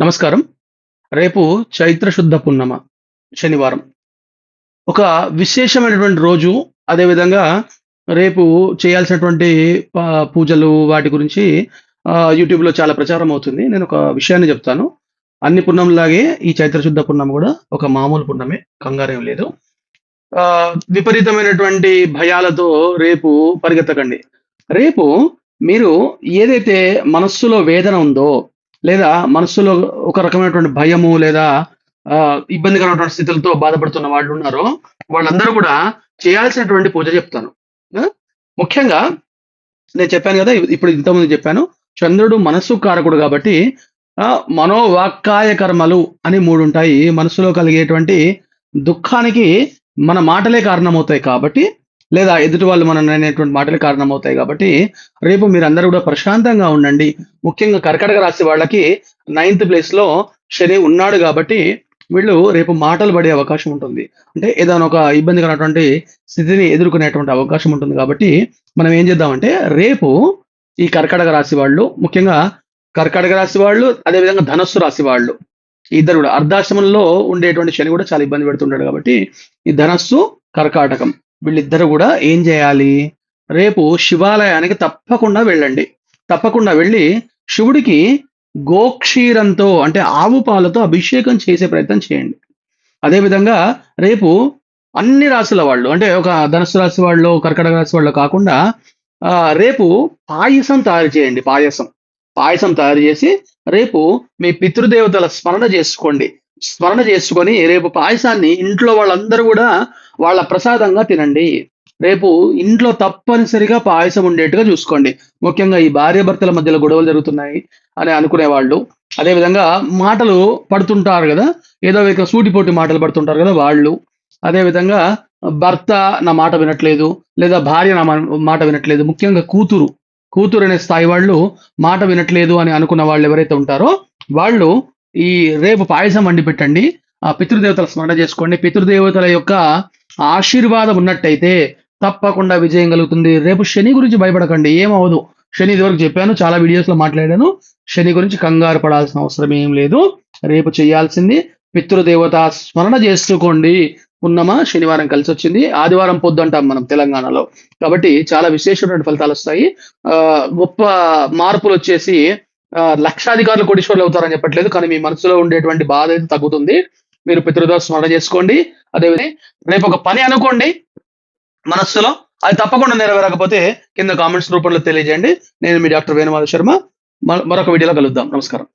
నమస్కారం. రేపు చైత్ర శుద్ధ పున్నమ శనివారం. ఒక విశేషమైనటువంటి రోజు అదేవిధంగా రేపు చేయాల్సినటువంటి పూజలు వాటి గురించి యూట్యూబ్లో చాలా ప్రచారం అవుతుంది. నేను ఒక విషయాన్ని చెప్తాను. అన్ని పున్నంలాగే ఈ చైత్ర శుద్ధ పున్నం కూడా ఒక మామూలు పున్నమే కంగారేం లేదు. విపరీతమైనటువంటి భయాలతో రేపు పరిగెత్తకండి. రేపు మీరు ఏదైతే మనస్సులో వేదన ఉందో లేదా మనసులో ఒక రకమైనటువంటి భయము లేదా ఇబ్బందికరమైనటువంటి స్థితులతో బాధపడుతున్న వాళ్ళు ఉన్నారో వాళ్ళందరూ కూడా చేయాల్సినటువంటి పూజ చెప్తాను. ముఖ్యంగా నేను చెప్పాను కదా ఇప్పుడు ఇంతకుముందు చెప్పాను చంద్రుడు మనస్సు కారకుడు కాబట్టి ఆ, మనోవాక్కాయ కర్మలు అని మూడు ఉంటాయి. మనసులో కలిగేటువంటి దుఃఖానికి మన మాటలే కారణమవుతాయి కాబట్టి లేదా ఎదుటి వాళ్ళు మనం అనేటువంటి మాటలు కారణమవుతాయి కాబట్టి రేపు మీరందరూ కూడా ప్రశాంతంగా ఉండండి. ముఖ్యంగా కర్కటక రాశి వాళ్ళకి నైన్త్ ప్లేస్లో శని ఉన్నాడు కాబట్టి వీళ్ళు రేపు మాటలు పడే అవకాశం ఉంటుంది. అంటే ఏదైనా ఒక ఇబ్బందికరమైనటువంటి స్థితిని ఎదుర్కొనేటువంటి అవకాశం ఉంటుంది కాబట్టి మనం ఏం చేద్దామంటే రేపు ఈ కర్కటక రాశి వాళ్ళు ముఖ్యంగా కర్కటక రాశి వాళ్ళు అదేవిధంగా ధనస్సు రాశి వాళ్ళు ఇద్దరు కూడా అర్ధాశ్రమంలో ఉండేటువంటి శని కూడా చాలా ఇబ్బంది పెడుతుంటాడు కాబట్టి ఈ ధనస్సు కర్కాటకం. వీళ్ళిద్దరు కూడా ఏం చేయాలి? రేపు శివాలయానికి తప్పకుండా వెళ్ళండి. తప్పకుండా వెళ్ళి శివుడికి గోక్షీరంతో అంటే ఆవు పాలతో అభిషేకం చేసే ప్రయత్నం చేయండి. అదేవిధంగా రేపు అన్ని రాశుల వాళ్ళు అంటే ఒక ధనుసు రాశి వాళ్ళు కర్కటక రాశి వాళ్ళు కాకుండా రేపు పాయసం తయారు చేయండి పాయసం. పాయసం తయారు చేసి రేపు మీ పితృదేవతల స్మరణ చేసుకోండి. స్మరణ చేసుకొని రేపు పాయసాన్ని ఇంట్లో వాళ్ళందరూ కూడా వాళ్ళ ప్రసాదంగా తినండి. రేపు ఇంట్లో తప్పనిసరిగా పాయసం ఉండేట్టుగా చూసుకోండి. ముఖ్యంగా ఈ భార్య భర్తల మధ్యలో గొడవలు జరుగుతున్నాయి అని అనుకునే వాళ్ళు అదేవిధంగా మాటలు పడుతుంటారు కదా. ఏదో ఇక సూటిపోటి మాటలు పడుతుంటారు కదా వాళ్ళు. అదేవిధంగా భర్త నా మాట వినట్లేదు లేదా భార్య నా మాట వినట్లేదు. ముఖ్యంగా కూతురు. కూతురు అనే స్థాయి వాళ్ళు మాట వినట్లేదు అని అనుకున్న వాళ్ళు ఎవరైతే ఉంటారో వాళ్ళు ఈ రేపు పాయసం వండి పెట్టండి. ఆ పితృదేవతల స్మరణ చేసుకోండి. పితృదేవతల యొక్క ఆశీర్వాదం ఉన్నట్టయితే తప్పకుండా విజయం కలుగుతుంది. రేపు శని గురించి భయపడకండి ఏమవదు శని ఇదివరకు చెప్పాను చాలా వీడియోస్లో మాట్లాడాను. శని గురించి కంగారు పడాల్సిన అవసరం ఏం లేదు. రేపు చేయాల్సింది పితృదేవత స్మరణ చేసుకోండి. ఉన్నమా? శనివారం కలిసి వచ్చింది. ఆదివారం పొద్దు అంటాం మనం తెలంగాణలో. కాబట్టి చాలా విశేషమైన ఫలితాలు వస్తాయి. గొప్ప మార్పులు వచ్చేసి లక్షాధికారులు కోటీశ్వర్లు అవుతారని చెప్పట్లేదు. కానీ మీ మనసులో ఉండేటువంటి బాధ అయితే తగ్గుతుంది. మీరు పితృదేవ స్మరణ చేసుకోండి. అదేవిధంగా రేపు ఒక పని అనుకోండి మనస్సులో అది తప్పకుండా నెరవేరకపోతే కింద కామెంట్స్ రూపంలో తెలియజేయండి. నేను మీ డాక్టర్ వేణుమాధవ్ శర్మ. మరొక వీడియోలో కలుద్దాం. నమస్కారం.